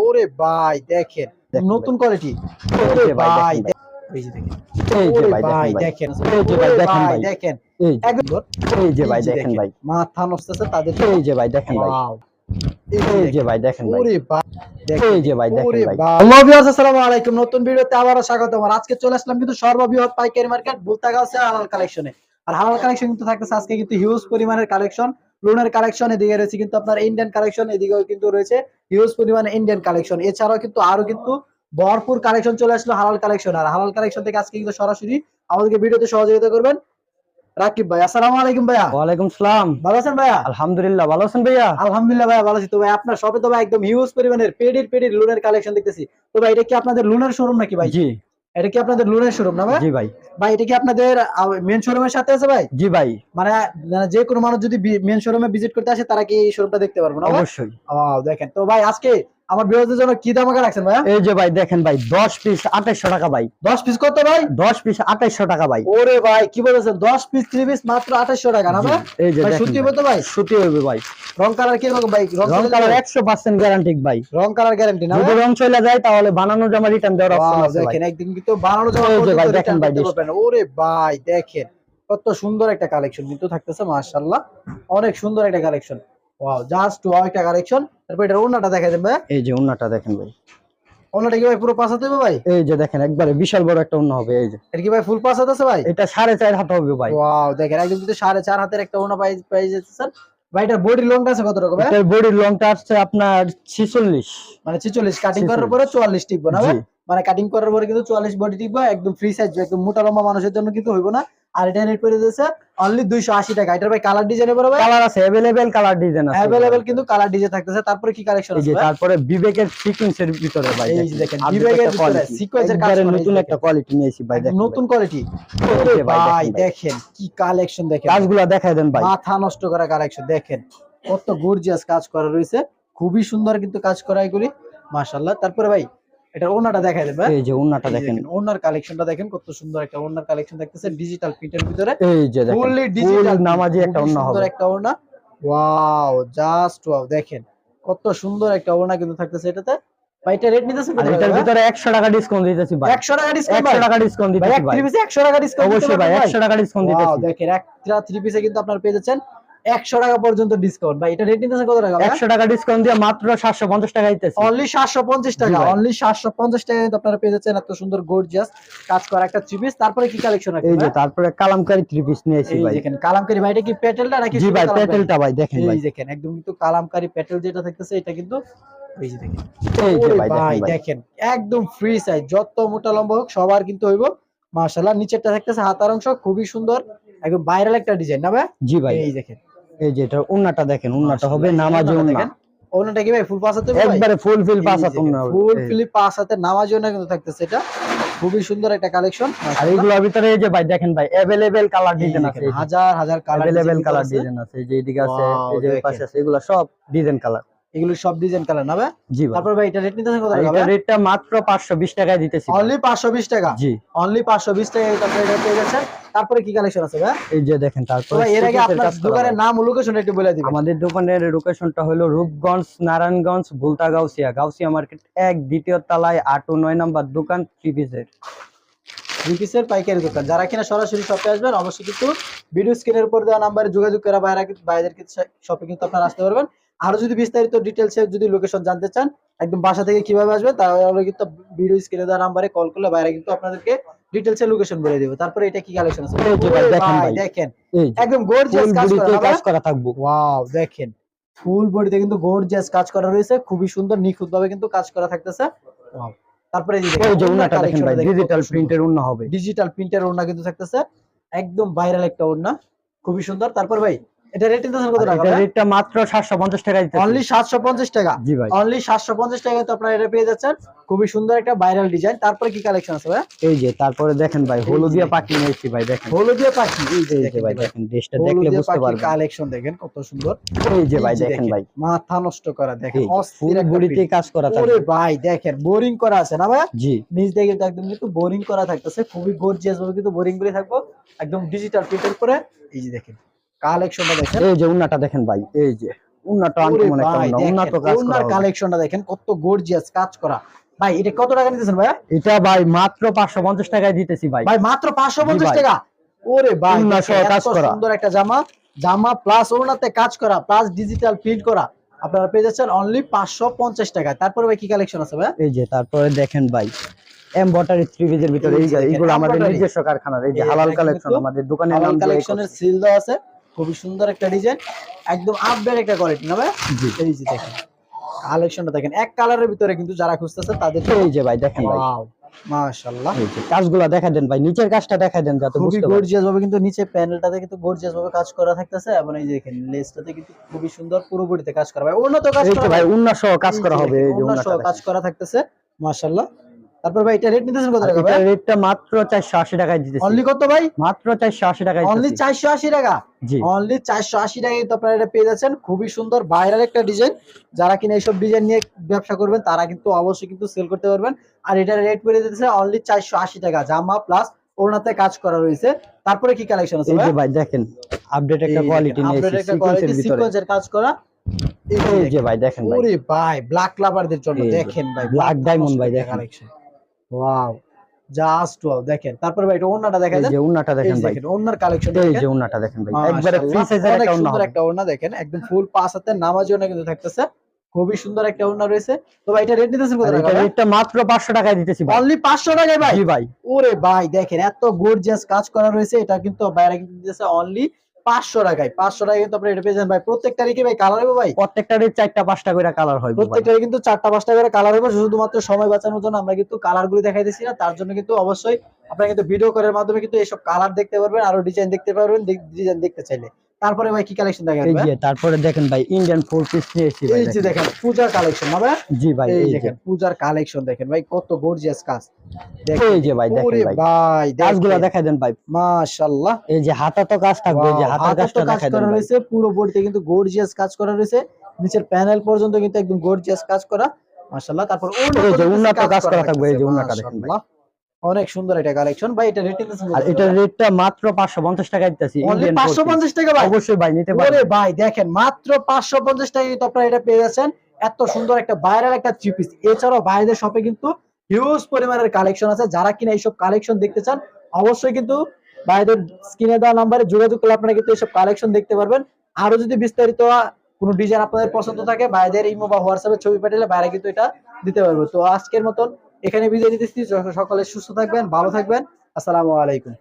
ওরে ভাই দেখেন নতুন কোয়ালিটি ওরে ভাই, ভাই এই যে দেখেন এই যে ভাই ভাই দেখেন দেখেন এই যে ভাই দেখেন ভাই দেখেন এই যে- একদম এই যে ভাই দেখেন ভাই মাথা নষ্টছে তাদের এই যে ভাই দেখেন ভাই এই যে ভাই দেখেন ভাই ওরে ভাই এই যে ভাই দেখেন ভাই ভাই হ্যালো ভিউয়ার্স আসসালামু আলাইকুম নতুন ভিডিওতে আবারো স্বাগতম আর আজকে চলে আসলাম কিন্তু সর্ববৃহৎ পাইকারি মার্কেট বুলতাগাঁওসে হালাল কালেকশনে আর হালাল কালেকশন কিন্তু থাকতেছে আজকে কিন্তু হিউজ পরিমাণের কালেকশন লোনের কালেকশন এদিকে রয়েছে কিন্তু আপনার ইন্ডিয়ান কালেকশন এদিকেও কিন্তু রয়েছে হিউজ পরিমাণে ইন্ডিয়ান কালেকশন এছাড়াও কিন্তু আরও কিন্তু ভরপুর কালেকশন চলে আসলো হালাল কালেকশন আর হালাল কালেকশন থেকে আজকে কিন্তু সরাসরি আমাদেরকে ভিডিওতে সহযোগিতা করবেন রাকিব ভাই। আসসালামু আলাইকুম ভাইয়া। ওয়ালাইকুম সালাম। ভালো আছেন ভাইয়া? আলহামদুলিল্লাহ ভালো আছেন ভাইয়া? আলহামদুলিল্লাহ ভাই ভালো আছি। তো ভাই আপনার শপে তো ভাই একদম হিউজ পরিমাণের পেডির পেডির লোনের কালেকশন দেখতেছি। তো ভাই এটা কি আপনাদের লোনের শোরুম নাকি ভাই? জি। এটা কি আপনাদের লোনের শোরুম না ভাই? জি ভাই। ভাই এটা কি আপনাদের মেন শোরুমের সাথে আছে ভাই? জি ভাই। মানে মানে যে কোনো মানুষ যদি মেন শোরুমে ভিজিট করতে আসে তারা কি এই শোরুমটা দেখতে পারবে না অবশ্যই। ও দেখেন। তো ভাই আজকে আমার বিরোধীদের জন্য কি দাম রাখছেন ভাই এই যে ভাই দেখেন ভাই দশ পিস আঠাইশশো টাকা ভাই। দশ পিস কত ভাই? দশ পিস আঠাইশশো টাকা ভাই। ওরে ভাই কি বলেছেন দশ পিস থ্রি পিস মাত্র আঠাশশো টাকা না ভাই? এই যে ভাই দেখেন সত্যি ভাই। সুতি হবে ভাই। রং কালার কি রকম ভাই? রং রং কালার একশো পার্সেন্ট গ্যারান্টি ভাই। রং কালার গ্যারান্টি না যদি রং চলে যায় তাহলে বানানো জামা রিটার্ন দেওয়ার অপশন আছে দেখেন একদিন কিন্তু বানানো জামা ভাই, দেখেন। ওরে ভাই দেখেন কত সুন্দর একটা কালেকশন কিন্তু থাকতেছে মাশাআল্লাহ। অনেক সুন্দর একটা কালেকশন ওয়াও জাস্ট ওয়াও একটা কালেকশন তারপর এটা ওন্নাটা দেখা দেন ভাই এই যে উন্নাটা দেখেন ভাই। ওন্নাটা কি ভাই পুরো পাঁচ হাতে হবে ভাই? এই যে দেখেন একবারে বিশাল বড় একটা উন্না হবে এই যে। এটা কি ভাই ফুল পাঁচ হাতে আছে ভাই? এটা সাড়ে চার হাত হবে ভাই। ওয়াও দেখেন একদম কিন্তু সাড়ে চার হাতের একটা ওন্না পাই পাই ভাই এটার বডি লংটা আছে কত রকম ভাই? এটার বডির লংটা আসছে আপনার ছিচল্লিশ। মানে 46 কাটিং করার পরে 44 টিকবো না ভাই? মানে কাটিং করার পরে কিন্তু 44 বডি টিকবো একদম ফ্রি সাইজ একদম মোটা লম্বা মানুষের জন্য কিন্তু হইব না। আর এটা রেট করে দিয়েছে অনলি 280 টাকা এটার ভাই কালার ডিজাইন এবারে ভাই কালার আছে अवेलेबल কালার ডিজাইন আছে অ্যাভেলেবেল কিন্তু কালার ডিজাইন থাকতেছে তারপরে কি কালেকশন এই আছে যে ভাই? তারপরে বিবেকের সিকোয়েন্স এর ভিতরে ভাই এই যে দেখেন, আর বিবেকের একটা ভিতরে quality। sequence এর কাজ একবারে করা, এই নতুন যে একটা কোয়ালিটি নিয়েছি ভাই দেখেন নতুন কোয়ালিটি এই যে ভাই, ভাই দেখেন ভাই। দেখেন কি কালেকশন দেখেন কাজগুলো দেখাই দেন ভাই মাথা নষ্ট করা কালেকশন দেখেন কত গর্জিয়াস কাজ করা রয়েছে খুবই সুন্দর কিন্তু কাজ করা এগুলি মাশাআল্লাহ তারপরে ভাই এটা ওনাটা দেখাই দেন ভাই এই যে উন্নাটা দেখেন। ওনার কালেকশনটা দেখেন কত সুন্দর একটা ওনার কালেকশন দেখতেছেন ডিজিটাল প্রিন্টের ভিতরে। এই যে দেখেন ফুললি ডিজিটাল নামাজি একটা উন্না সুন্দর একটা ওড়না। ওয়াও জাস্ট ওয়াও দেখেন কত সুন্দর একটা ওড়না কিন্তু থাকতেছে এটাতে। ভাই এটা রেট নিতেছেন আর এটার ভিতরে 100 টাকা ডিসকাউন্ট দিতেছি ভাই। 100 টাকা ডিসকাউন্ট 100 টাকা ডিসকাউন্ট দিতেছি ভাই। থ্রি পিসে 100 টাকা ডিসকাউন্ট অবশ্যই ভাই 100 টাকা ডিসকাউন্ট দিতেছি। দেখেন একটা থ্রি পিসে কিন্তু আপনারা পেয়ে যাচ্ছেন 100 টাকা পর্যন্ত ডিসকাউন্ট ভাই এটা রেট নিতেছেন কত টাকা 100 টাকা ডিসকাউন্ট দিয়ে মাত্র 750 টাকা দিতেছি। অনলি 750 টাকা। অনলি 750 টাকা কিন্তু আপনারা পেয়ে যাচ্ছেন এত সুন্দর গর্জিয়াস কাজ করা একটা থ্রি পিস তারপরে কি কালেকশন আছে এই যে তারপরে কালামকারী থ্রি পিস নিয়েছি ভাই। দেখেন কালামকারী ভাই এটা কি পেটেলটা নাকি জি ভাই পেটেলটা ভাই দেখেন ভাই। এই দেখেন একদম কিন্তু কালামকারী পেটেল যেটা থাকতেছে এটা কিন্তু এই যে দেখেন। এই যে ওরে ভাই ভাই দেখেন ভাই দেখেন একদম ফ্রি সাইজ যত মোটা লম্বা হোক সবার কিন্তু হইব মাশাআল্লাহ। নিচেরটা থাকতেছে হাতার অংশ খুবই সুন্দর একদম ভাইরাল একটা ডিজাইন না ভাই? জি ভাই। এই দেখেন। এই যে এটা উন্নাটা দেখেন উন্নাটা হবে নামাজি ওনাটা উন্না দেখেন ওনাটা কি ভাই ফুল পাস হাতে একবারে ফুল ফিল পাঁচ হাত উন্না হবে ফুল এই। ফিলিপ পাস হাতে নামাজ জন্য কিন্তু থাকতেছে এটা খুবই সুন্দর একটা কালেকশন আর এইগুলোর ভিতরে এই যে ভাই দেখেন ভাই अवेलेबल কালার ডিজাইন আছে এই যে। হাজার হাজার কালার अवेलेबल কালার ডিজাইন আছে এই যে এদিকে আছে Wow, এই যে ওই দেখেন। পাশে আছে এগুলো সব ডিজাইন কালার এগুলো সব ডিজাইন কালার না ভাই? জি তারপর ভাই এটা রেট নিতেছেন কত টাকা এটা রেটটা মাত্র 520 টাকায় দিতেছি অনলি 520 টাকা? জি। অনলি 520 টাকা এটা এটা পেয়ে যাচ্ছেন তারপরে কি কালেকশন আছে ভাই? এই যে দেখেন তারপরে এর আগে আপনার দোকানের নাম ও লোকেশন একটু বলে দিবেন। আমাদের দোকানের লোকেশনটা হলো রূপগঞ্জ নারায়ণগঞ্জ ভুলতা গাউসিয়া। গাউসিয়া মার্কেট এক দ্বিতীয় তলায় আট ও নয় নাম্বার দোকান থ্রি পিসের রিপিসের পাইকারি দোকান। যারা কিনা সরাসরি শপে আসবেন অবশ্যই কিন্তু ভিডিও স্ক্রিনের উপর দেওয়া নাম্বারে যোগাযোগ করে বাইরে বাইরের শপে কিন্তু আপনারা আসতে পারবেন। আরও যদি বিস্তারিত ডিটেলসে যদি লোকেশন জানতে চান একদম বাসা থেকে কীভাবে আসবে তাহলে কিন্তু ভিডিও স্ক্রিনে দেওয়া নাম্বারে কল করলে বাইরে কিন্তু আপনাদেরকে ডিটেলসে লোকেশন বলে দেবো। তারপরে এটা কি কালেকশন আছে? দেখেন একদম গর্জিয়াস কাজ করা থাকব। ওয়াও দেখেন। ফুল বডিতে কিন্তু গর্জিয়াস কাজ করা রয়েছে। খুবই সুন্দর নিখুঁত ভাবে কিন্তু কাজ করা থাকতেছে. তারপরে এই যে উন্নাটা দেখেন ভাই ডিজিটাল প্রিন্টের উন্না হবে। ডিজিটাল প্রিন্টের ওড়না কিন্তু থাকতেছে। একদম ভাইরাল একটা ওড়না। খুবই সুন্দর। তারপর ভাই এটা রেট নিতেছেন কত টাকা এটার রেটটা মাত্র 750 টাকা দিতেছি। অনলি 750 টাকা? জি ভাই। অনলি 750 টাকায় তো আপনারা এটা পেয়ে যাচ্ছেন। খুবই সুন্দর একটা ভাইরাল ডিজাইন তারপরে কি কালেকশন আছে ভাই এই যে তারপরে দেখেন ভাই হলুদিয়া পাখি নিয়েছি ভাই দেখেন। হলুদিয়া পাখি। এই যে দেখেন ভাই দেখেন ড্রেসটা দেখলে বুঝতে পারবেন। কালেকশন দেখেন কত সুন্দর। এই যে ভাই দেখেন ভাই। মাথা নষ্ট করা দেখেন অস্থির বডিতে কাজ করা ওরে ভাই দেখেন বোরিং করা আছে না ভাই জি। দিয়ে কিন্তু একদম কিন্তু বোরিং করা থাকতেছে। খুবই গর্জিয়াস ভাবে কিন্তু বোরিং করে থাকব। একদম ডিজিটাল প্রিন্টের করে এই যে দেখেন কালেকশনটা দেখেন। এই যে উন্নাটা দেখেন ভাই এই যে আনকমন একটা কাজ হবে। কালেকশনটা দেখেন কত গর্জিয়াস কাজ করা। ভাই এটা কত টাকা নিতেছেন ভাই এটা ভাই মাত্র পাঁচশো পঞ্চাশ টাকায় দিতেছি ভাই। ভাই মাত্র পাঁচশো পঞ্চাশ ভাই। টাকা? ওরে ভাই সহ কাজ করা। সুন্দর একটা জামা। জামা প্লাস ওনাতে কাজ করা প্লাস ডিজিটাল প্রিন্ট করা। আপনারা পেয়ে যাচ্ছেন অনলি পাঁচশো পঞ্চাশ টাকায়। তারপরে ভাই কি কালেকশন আছে ভাই এই যে তারপরে দেখেন ভাই এমবটারি থ্রি পিসের ভিতরে এইগুলো আমাদের। নিজস্ব কারখানার এই যে হালাল কালেকশন আমাদের কালেকশনের সিল দেওয়া আছে। খুবই সুন্দর একটা ডিজাইন একদম আপডেট একটা কোয়ালিটি না ভাই? এই যে দেখেন কালেকশনটা দেখেন এক কালারের ভিতরে কিন্তু যারা খুঁজতেছে তাদের এই যে ভাই দেখেন ভাই। ওয়াও মাশাআল্লাহ। কাজগুলা দেখা দেন ভাই নিচের কাজটা দেখা দেন যাতে খুবই গর্জিয়াস ভাবে কিন্তু নিচে প্যানেলটাতে কিন্তু গর্জিয়াস ভাবে কাজ করা থাকতেছে এবং এই যে দেখেন লেসটাতে কিন্তু খুবই সুন্দর পুরো বডিতে কাজ করা ভাই। উন্নত কাজ করা ভাই উন্নত সহ কাজ করা হবে এই যে সহ কাজ করা থাকতেছে মাশাআল্লাহ। তারপর ভাই এটা রেট নিতেছেন কত টাকা এটা ভাই? রেটটা মাত্র 480 টাকায় দিতেছি। অনলি কত ভাই? মাত্র 480 টাকায় অনলি দিতেছি 480 টাকা? জি। অনলি 480 টাকায় কিন্তু আপনারা এটা পেয়ে যাচ্ছেন। খুবই সুন্দর ভাইরাল একটা ডিজাইন যারা কিনা এইসব ডিজাইন নিয়ে ব্যবসা করবেন তারা কিন্তু অবশ্যই কিন্তু সেল করতে পারবেন। আর এটার রেট করে দিতেছে অনলি 480 টাকা। জামা প্লাস ওড়নাতে কাজ করা রয়েছে। তারপরে কি কালেকশন আছে ভাই? ভাই দেখেন আপডেট একটা কোয়ালিটি নিয়েছি upgrade একটা সিকোয়েন্সের ভিতরে। sequence-এর কাজ করা। এই যে ভাই দেখেন ভাই। ওরে ভাই ব্ল্যাক লাভারদের জন্য। দেখেন ভাই ব্ল্যাক diamond ভাই, দেখেন। কালেকশন ওয়াও জাস্ট ওয়াও দেখেন তারপরে ভাই এটা ওড়নাটা দেখা এই যে উন্নাটা দেখেন ভাই। ওড়নার কালেকশন এই যে উন্নাটা দেখেন ভাই। একবারে ফ্রি সাইজের একটা উন্না সুন্দর একটা ওড়না দেখেন একদম ফুল পাঁচ হাতের নামাজি ওড়না কিন্তু থাকতেছে। খুবই সুন্দর একটা ওড়না রয়েছে। তো ভাই এটা রেট নিতেছেন কত টাকা এটা মাত্র 500 টাকায় দিতেছি ভাই। অনলি 500 টাকায় ভাই? জি ভাই। ওরে ভাই দেখেন এত গর্জিয়াস কাজ করা রয়েছে। এটা কিন্তু বাইরে কিন্তু দিতেছে অনলি 500 টাকায় 500 টাকায় কিন্তু আপনি এটা পেয়ে ভাই প্রত্যেকটারই কি ভাই কালার হবে ভাই? প্রত্যেকটারই চারটা পাঁচটা করে কালার হয় প্রত্যেকটারই কিন্তু চারটা পাঁচটা করে কালার হবে। শুধুমাত্র সময় বাঁচানোর জন্য আমরা কিন্তু কালার গুলি দেখাইতেছি না। তার জন্য কিন্তু অবশ্যই আপনারা কিন্তু ভিডিও করার মাধ্যমে কিন্তু এইসব কালার দেখতে পারবেন আরও ডিজাইন দেখতে পারবেন ডিজাইন দেখতে চাইলে। তারপরে ভাই কি কালেকশন এই দেখাবেন যে তারপরে দেখেন ভাই ইন্ডিয়ান ফুল পিস নিয়ে এসেছি ভাই এই যে দেখেন। দেখেন পূজার কালেকশন হবে জি ভাই এই দেখেন পূজার কালেকশন দেখেন ভাই কত গর্জিয়াস কাজ। দেখেন এই যে ভাই দেখেন ভাই। ভাই কাজগুলো দেখাই দেন ভাই। মাশাআল্লাহ এই যে হাতা তো কাজ থাকবে এই যে Wow, হাতার তো কাজটা দেখাই দেন ভাই। রয়েছে পুরো বডিতে কিন্তু গর্জিয়াস কাজ করা রয়েছে। নিচের প্যানেল পর্যন্ত কিন্তু একদম গর্জিয়াস কাজ করা। মাশাআল্লাহ তারপর যে উন্নত কাজ করা থাকবে, এই যে উন্নতটা দেখেন ভাই। অনেক সুন্দর এটা কালেকশন ভাই এটা রেটিং আর এটার রেটটা মাত্র 550 টাকায় দিতেছি অনলি ইন্ডিয়ান পাঁচশো পঞ্চাশ টাকা ভাই। অবশ্যই ভাই নিতে ওরে পারবেন ভাই দেখেন মাত্র পাঁচশো পঞ্চাশ টাকা কিন্তু আপনারা এটা পেয়ে যাচ্ছেন। এত সুন্দর একটা ভাইরাল একটা থ্রি পিস এছাড়াও বাইরের শপে কিন্তু হিউজ পরিমাণের কালেকশন আছে। যারা কিনা এইসব কালেকশন দেখতে চান অবশ্যই কিন্তু বাইরের স্ক্রিনে দেওয়া নাম্বারে যোগাযোগ করলে আপনারা কিন্তু এইসব কালেকশন দেখতে পারবেন। আরও যদি বিস্তারিত কোনো ডিজাইন আপনাদের পছন্দ থাকে বাইরের ইমো বা হোয়াটসঅ্যাপে ছবি পাঠালে বাইরে কিন্তু এটা দিতে পারব। তো আজকের মতন এখানে বিদায় দিতেছি সকলে সুস্থ থাকবেন ভালো থাকবেন। আসসালামু আলাইকুম।